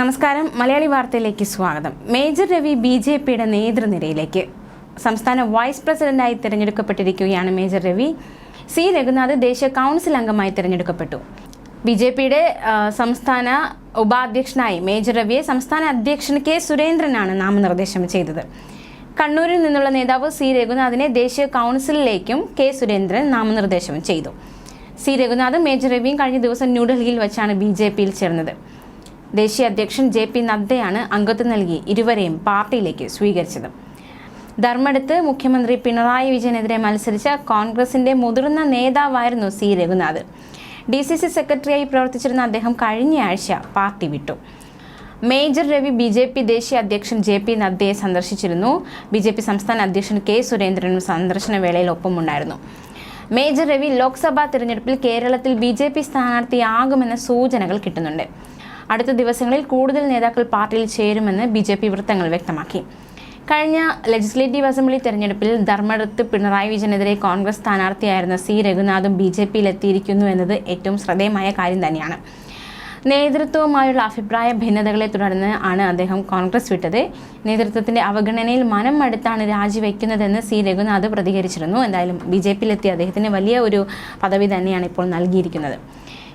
നമസ്കാരം. മലയാളി വാർത്തയിലേക്ക് സ്വാഗതം. മേജർ രവി ബി ജെ പിയുടെ നേതൃനിരയിലേക്ക് സംസ്ഥാന വൈസ് പ്രസിഡന്റായി തിരഞ്ഞെടുക്കപ്പെട്ടിരിക്കുകയാണ് മേജർ രവി. സി രഘുനാഥ് ദേശീയ കൗൺസിൽ അംഗമായി തിരഞ്ഞെടുക്കപ്പെട്ടു. ബി ജെ പിയുടെ സംസ്ഥാന ഉപാധ്യക്ഷനായി മേജർ രവിയെ സംസ്ഥാന അധ്യക്ഷൻ കെ സുരേന്ദ്രനാണ് നാമനിർദ്ദേശം ചെയ്തത്. കണ്ണൂരിൽ നിന്നുള്ള നേതാവ് സി രഘുനാഥിനെ ദേശീയ കൗൺസിലിലേക്കും കെ സുരേന്ദ്രൻ നാമനിർദ്ദേശം ചെയ്തു. സി രഘുനാഥും മേജർ രവിയും കഴിഞ്ഞ ദിവസം ന്യൂഡൽഹിയിൽ വെച്ചാണ് ബി ജെ പിയിൽ ചേർന്നത്. ദേശീയ അധ്യക്ഷൻ ജെ പി നദ്ദയാണ് അംഗത്വം നൽകി ഇരുവരെയും പാർട്ടിയിലേക്ക് സ്വീകരിച്ചത്. ധർമ്മടത്ത് മുഖ്യമന്ത്രി പിണറായി വിജയനെതിരെ മത്സരിച്ച കോൺഗ്രസിന്റെ മുതിർന്ന നേതാവായിരുന്നു C. Raghunath. D C C സെക്രട്ടറിയായി പ്രവർത്തിച്ചിരുന്ന അദ്ദേഹം കഴിഞ്ഞയാഴ്ച പാർട്ടി വിട്ടു. Major Ravi B J P ദേശീയ അധ്യക്ഷൻ ജെ പി നദ്ദയെ സന്ദർശിച്ചിരുന്നു. ബി ജെ പി സംസ്ഥാന അധ്യക്ഷൻ കെ സുരേന്ദ്രനും സന്ദർശന വേളയിൽ ഒപ്പമുണ്ടായിരുന്നു മേജർ രവി ലോക്സഭാ തിരഞ്ഞെടുപ്പിൽ കേരളത്തിൽ ബി ജെ പി സ്ഥാനാർത്ഥിയാകുമെന്ന സൂചനകൾ കിട്ടുന്നുണ്ട്. അടുത്ത ദിവസങ്ങളിൽ കൂടുതൽ നേതാക്കൾ പാർട്ടിയിൽ ചേരുമെന്ന് ബി ജെ പി വൃത്തങ്ങൾ വ്യക്തമാക്കി. കഴിഞ്ഞ ലെജിസ്ലേറ്റീവ് അസംബ്ലി തെരഞ്ഞെടുപ്പിൽ ധർമ്മടത്ത് പിണറായി വിജയനെതിരെ കോൺഗ്രസ് സ്ഥാനാർത്ഥിയായിരുന്ന സി. രഘുനാഥും ബി ജെ പിയിൽ എത്തിയിരിക്കുന്നു എന്നത് ഏറ്റവും ശ്രദ്ധേയമായ കാര്യം തന്നെയാണ്. നേതൃത്വവുമായുള്ള അഭിപ്രായ ഭിന്നതകളെ തുടർന്ന് ആണ് അദ്ദേഹം കോൺഗ്രസ് വിട്ടത്. നേതൃത്വത്തിന്റെ അവഗണനയിൽ മനം മടുത്താണ് രാജിവെക്കുന്നതെന്ന് സി. രഘുനാഥ് പ്രതികരിച്ചിരുന്നു. എന്തായാലും ബി ജെ പിയിലെത്തിയ അദ്ദേഹത്തിന് വലിയ ഒരു പദവി തന്നെയാണ് ഇപ്പോൾ നൽകിയിരിക്കുന്നത്.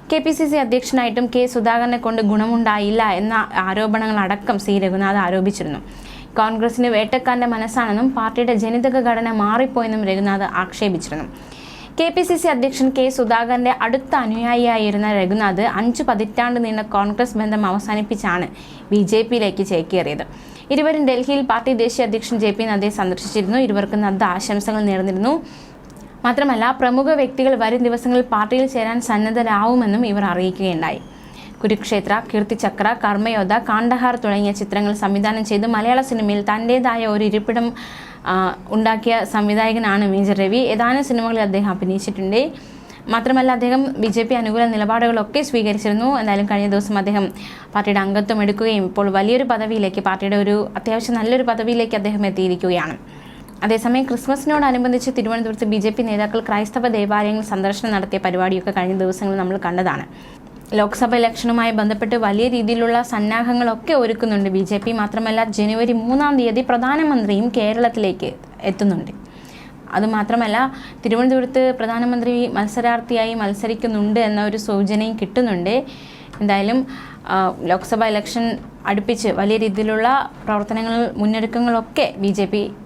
കെ പി സി സി അധ്യക്ഷനായിട്ടും കെ സുധാകരനെ കൊണ്ട് ഗുണമുണ്ടായില്ല എന്ന ആരോപണങ്ങളടക്കം സി രഘുനാഥ് ആരോപിച്ചിരുന്നു. കോൺഗ്രസിന് വേട്ടക്കാരന്റെ മനസ്സാണെന്നും പാർട്ടിയുടെ ജനിതക ഘടന മാറിപ്പോയെന്നും രഘുനാഥ് ആക്ഷേപിച്ചിരുന്നു. കെ പി സി സി അധ്യക്ഷൻ കെ സുധാകരന്റെ അടുത്ത അനുയായിയായിരുന്ന രഘുനാഥ് അഞ്ചു പതിറ്റാണ്ട് നീണ്ട കോൺഗ്രസ് ബന്ധം അവസാനിപ്പിച്ചാണ് ബി ജെ പിയിലേക്ക് ചേക്കേറിയത്. ഇരുവരും ഡൽഹിയിൽ പാർട്ടി ദേശീയ അധ്യക്ഷൻ ജെ പി നദ്ദയെ സന്ദർശിച്ചിരുന്നു. ഇരുവർക്കും നദ്ദ ആശംസകൾ നേർന്നിരുന്നു. മാത്രമല്ല പ്രമുഖ വ്യക്തികൾ വരും ദിവസങ്ങളിൽ പാർട്ടിയിൽ ചേരാൻ സന്നദ്ധരാവുമെന്നും ഇവർ അറിയിക്കുകയുണ്ടായി. കുരുക്ഷേത്ര കീർത്തിചക്ര കർമ്മയോധ കാണ്ഡഹാർ തുടങ്ങിയ ചിത്രങ്ങൾ സംവിധാനം ചെയ്ത് മലയാള സിനിമയിൽ തന്റേതായ ഒരു ഇരിപ്പിടം ഉണ്ടാക്കിയ സംവിധായകനാണ് മേജർ രവി. ഏതാനും സിനിമകളിൽ അദ്ദേഹം അഭിനയിച്ചിട്ടുണ്ട്. മാത്രമല്ല അദ്ദേഹം ബി ജെ പി അനുകൂല നിലപാടുകളൊക്കെ സ്വീകരിച്ചിരുന്നു. എന്നാലും കഴിഞ്ഞ ദിവസം അദ്ദേഹം പാർട്ടിയുടെ അംഗത്വം എടുക്കുകയും ഇപ്പോൾ വലിയൊരു പദവിയിലേക്ക് പാർട്ടിയുടെ ഒരു അത്യാവശ്യം നല്ലൊരു പദവിയിലേക്ക് അദ്ദേഹം എത്തിയിരിക്കുകയാണ്. അതേസമയം ക്രിസ്മസിനോടനുബന്ധിച്ച് തിരുവനന്തപുരത്ത് ബി ജെ പി നേതാക്കൾ ക്രൈസ്തവ ദേവാലയങ്ങൾ സന്ദർശനം നടത്തിയ പരിപാടിയൊക്കെ കഴിഞ്ഞ ദിവസങ്ങളിൽ നമ്മൾ കണ്ടതാണ്. ലോക്സഭ ഇലക്ഷനുമായി ബന്ധപ്പെട്ട് വലിയ രീതിയിലുള്ള സന്നാഹങ്ങളൊക്കെ ഒരുക്കുന്നുണ്ട്. ബി ജെ പി മാത്രമല്ല ജനുവരി മൂന്നാം തീയതി പ്രധാനമന്ത്രിയും കേരളത്തിലേക്ക് എത്തുന്നുണ്ട്. അതുമാത്രമല്ല തിരുവനന്തപുരത്ത് പ്രധാനമന്ത്രി മത്സരാർത്ഥിയായി മത്സരിക്കുന്നുണ്ട് എന്ന ഒരു സൂചനയും കിട്ടുന്നുണ്ട്. എന്തായാലും ലോക്സഭ ഇലക്ഷൻ അടുപ്പിച്ച് വലിയ രീതിയിലുള്ള പ്രവർത്തനങ്ങൾ മുന്നൊരുക്കങ്ങളൊക്കെ ബി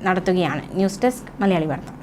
നടത്തുകയാണ്. ന്യൂസ് ഡെസ്ക് മലയാളി വാർത്ത.